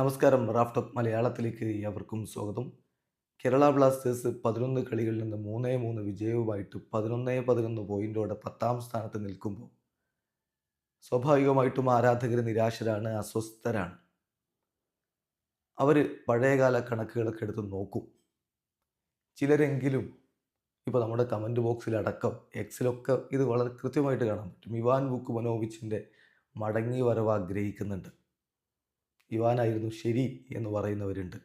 നമസ്കാരം raft of മലയാളത്തിലേക്ക് ഏവർക്കും സ്വാഗതം. കേരള ബ്ലാസ്റ്റേഴ്സ് പതിനൊന്ന് കളികളിൽ നിന്ന് മൂന്നേ മൂന്ന് വിജയവുമായിട്ട് പതിനൊന്നേ പതിനൊന്ന് പോയിന്റോടെ പത്താം സ്ഥാനത്ത് നിൽക്കുമ്പോൾ സ്വാഭാവികമായിട്ടും ആരാധകർ നിരാശരാണ് അസ്വസ്ഥരാണ്. അവർ പഴയകാല കണക്കുകളൊക്കെ എടുത്ത് നോക്കും. ചിലരെങ്കിലും ഇപ്പോൾ നമ്മുടെ കമന്റ് ബോക്സിലടക്കം എക്സിലൊക്കെ ഇത് വളരെ കൃത്യമായിട്ട് കാണാൻ പറ്റും. ഇവാൻ ബുക്ക് മനോവിച്ചിന്റെ മടങ്ങി വരവ് ആഗ്രഹിക്കുന്നുണ്ട്. ഇവാനായിരുന്നു ശരി എന്ന് പറയുന്നവരുണ്ട്.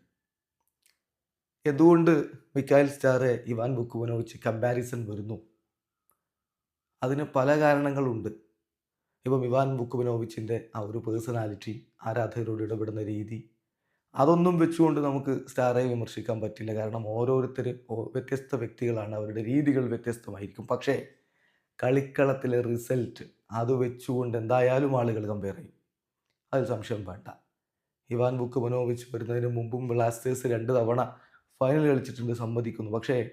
എന്തുകൊണ്ട് Mikael Stahre Ivan Vukomanovic comparison വരുന്നു? അതിന് പല കാരണങ്ങളുണ്ട്. ഇപ്പം ഇവാൻ ബുക്കുവിനോവിച്ചിന്റെ ആ ഒരു പേഴ്സണാലിറ്റി ആരാധകരോട് ഇടപെടുന്ന രീതി അതൊന്നും വെച്ചുകൊണ്ട് നമുക്ക് സ്റ്റാറെ വിമർശിക്കാൻ പറ്റില്ല. കാരണം ഓരോരുത്തർ വ്യത്യസ്ത വ്യക്തികളാണ്. അവരുടെ രീതികൾ വ്യത്യസ്തമായിരിക്കും. പക്ഷേ കളിക്കളത്തിലെ റിസൾട്ട് അത് വെച്ചുകൊണ്ട് എന്തായാലും ആളുകൾ കമ്പയർ ചെയ്യും. അതിൽ സംശയം വേണ്ട. ഇവാൻ ബുക്ക് മനോവിച്ച് വരുന്നതിന് മുമ്പും ബ്ലാസ്റ്റേഴ്സ് രണ്ട് തവണ ഫൈനൽ കളിച്ചിട്ടുണ്ട് സമ്മതിക്കുന്നു. പക്ഷേ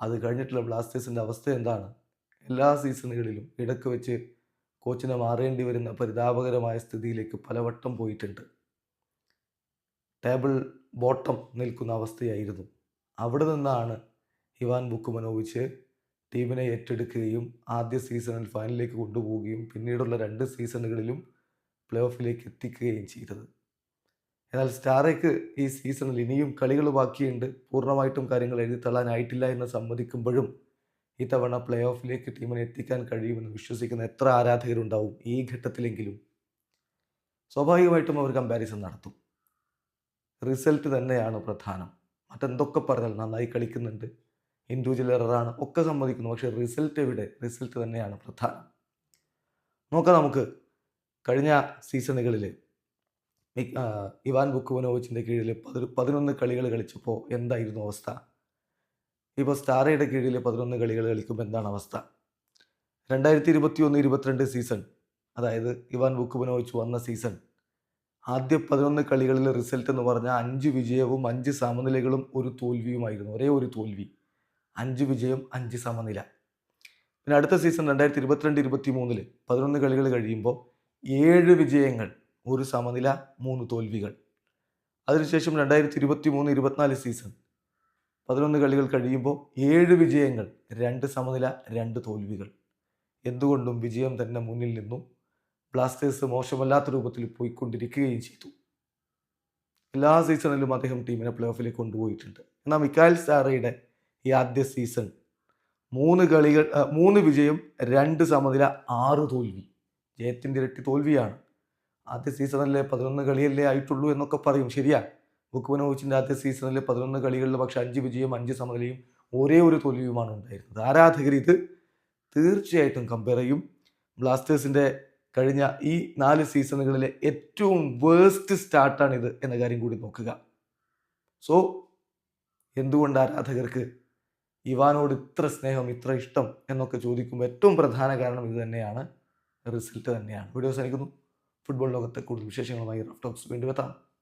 അത് കഴിഞ്ഞിട്ടുള്ള ബ്ലാസ്റ്റേഴ്സിന്റെ അവസ്ഥ എന്താണ്? എല്ലാ സീസണുകളിലും ഇടയ്ക്ക് വെച്ച് കോച്ചിനെ മാറേണ്ടി വരുന്ന പരിതാപകരമായ സ്ഥിതിയിലേക്ക് പലവട്ടം പോയിട്ടുണ്ട്. ടേബിൾ ബോട്ടം നിൽക്കുന്ന അവസ്ഥയായിരുന്നു. അവിടെ നിന്നാണ് ഇവാൻ ബുക്ക് മനോവിച്ച് ടീമിനെ ഏറ്റെടുക്കുകയും ആദ്യ സീസണിൽ ഫൈനലിലേക്ക് കൊണ്ടുപോവുകയും പിന്നീടുള്ള രണ്ട് സീസണുകളിലും പ്ലേ ഓഫിലേക്ക് എത്തിക്കുകയും ചെയ്തത്. എന്നാൽ സ്റ്റാറയ്ക്ക് ഈ സീസണിൽ ഇനിയും കളികൾ ബാക്കിയുണ്ട്. പൂർണമായിട്ടും കാര്യങ്ങൾ എഴുതി തള്ളാനായിട്ടില്ല എന്ന് സമ്മതിക്കുമ്പോഴും ഇത്തവണ പ്ലേ ഓഫിലേക്ക് ടീമിനെ എത്തിക്കാൻ കഴിയുമെന്ന് വിശ്വസിക്കുന്ന എത്ര ആരാധകരുണ്ടാവും ഈ ഘട്ടത്തിലെങ്കിലും. സ്വാഭാവികമായിട്ടും അവർ കമ്പാരിസൺ നടത്തും. റിസൾട്ട് തന്നെയാണ് പ്രധാനം. മറ്റെന്തൊക്കെ പറഞ്ഞാൽ നന്നായി കളിക്കുന്നുണ്ട്. ഇൻഡിവിജ്വൽ എററാണ് ഒക്കെ സമ്മതിക്കുന്നു. പക്ഷേ റിസൾട്ട് എവിടെ? റിസൾട്ട് തന്നെയാണ് പ്രധാനം. നോക്കാം നമുക്ക് കഴിഞ്ഞ സീസണുകളിൽ ഇവാൻ ബുക്കുവനോവിച്ചിന്റെ കീഴിൽ പതിനൊ പതിനൊന്ന് കളികൾ കളിച്ചപ്പോൾ എന്തായിരുന്നു അവസ്ഥ? ഇപ്പോൾ സ്റ്റാറയുടെ കീഴിൽ പതിനൊന്ന് കളികൾ കളിക്കുമ്പോൾ എന്താണ് അവസ്ഥ? രണ്ടായിരത്തി ഇരുപത്തി ഒന്ന് ഇരുപത്തിരണ്ട് സീസൺ അതായത് ഇവാൻ ബുക്കുവനോവിച്ച് വന്ന സീസൺ ആദ്യ പതിനൊന്ന് കളികളിലെ റിസൾട്ട് എന്ന് പറഞ്ഞാൽ അഞ്ച് വിജയവും അഞ്ച് സമനിലകളും ഒരു തോൽവിയുമായിരുന്നു ഒരേ ഒരു തോൽവി. അഞ്ച് വിജയം അഞ്ച് സമനില. പിന്നെ അടുത്ത സീസൺ രണ്ടായിരത്തി ഇരുപത്തിരണ്ട് ഇരുപത്തി മൂന്നിൽ പതിനൊന്ന് കളികൾ കഴിയുമ്പോൾ ഏഴ് വിജയങ്ങൾ ഒരു സമനില മൂന്ന് തോൽവികൾ. അതിനുശേഷം രണ്ടായിരത്തി ഇരുപത്തി മൂന്ന് ഇരുപത്തിനാല് സീസൺ പതിനൊന്ന് കളികൾ കഴിയുമ്പോൾ ഏഴ് വിജയങ്ങൾ രണ്ട് സമനില രണ്ട് തോൽവികൾ. എന്തുകൊണ്ടും വിജയം തന്നെ മുന്നിൽ നിന്നും. ബ്ലാസ്റ്റേഴ്സ് മോശമല്ലാത്ത രൂപത്തിൽ പോയിക്കൊണ്ടിരിക്കുകയും ചെയ്തു. എല്ലാ സീസണിലും അദ്ദേഹം ടീമിനെ പ്ലേ ഓഫിലേക്ക് കൊണ്ടുപോയിട്ടുണ്ട്. എന്നാൽ മിക്കായൽ സാറയുടെ ഈ ആദ്യ സീസൺ മൂന്ന് കളികൾ മൂന്ന് വിജയം രണ്ട് സമനില ആറ് തോൽവി. ജയത്തിന്റെ ഇരട്ടി തോൽവിയാണ്. ആദ്യ സീസണിലെ പതിനൊന്ന് കളിയല്ലേ ആയിട്ടുള്ളൂ എന്നൊക്കെ പറയും. ശരിയാ. ബുക്കുവനോവിച്ചിന്റെ ആദ്യ സീസണിലെ പതിനൊന്ന് കളികളിൽ പക്ഷെ അഞ്ച് വിജയം അഞ്ച് സമനിലയും ഒരേ ഒരു തോൽവിയുമാണ് ഉണ്ടായിരുന്നത്. ആരാധകർ ഇത് തീർച്ചയായിട്ടും കമ്പയർ ചെയ്യും. ബ്ലാസ്റ്റേഴ്സിന്റെ കഴിഞ്ഞ ഈ നാല് സീസണുകളിലെ ഏറ്റവും വേഴ്സ്റ്റ് സ്റ്റാർട്ടാണിത് എന്ന കാര്യം കൂടി നോക്കുക. സോ എന്തുകൊണ്ട് ആരാധകർക്ക് ഇവാനോട് ഇത്ര സ്നേഹം ഇത്ര ഇഷ്ടം എന്നൊക്കെ ചോദിക്കുമ്പോൾ ഏറ്റവും പ്രധാന കാരണം ഇത് തന്നെയാണ്. റിസൾട്ട് തന്നെയാണ്. വീഡിയോ അവസാനിക്കുന്നു. ഫുട്ബോൾ ലോകത്തെ കൂടുതൽ വിശേഷങ്ങളുമായി റഫ് ടോക്സ്. വീണ്ടും എത്താം.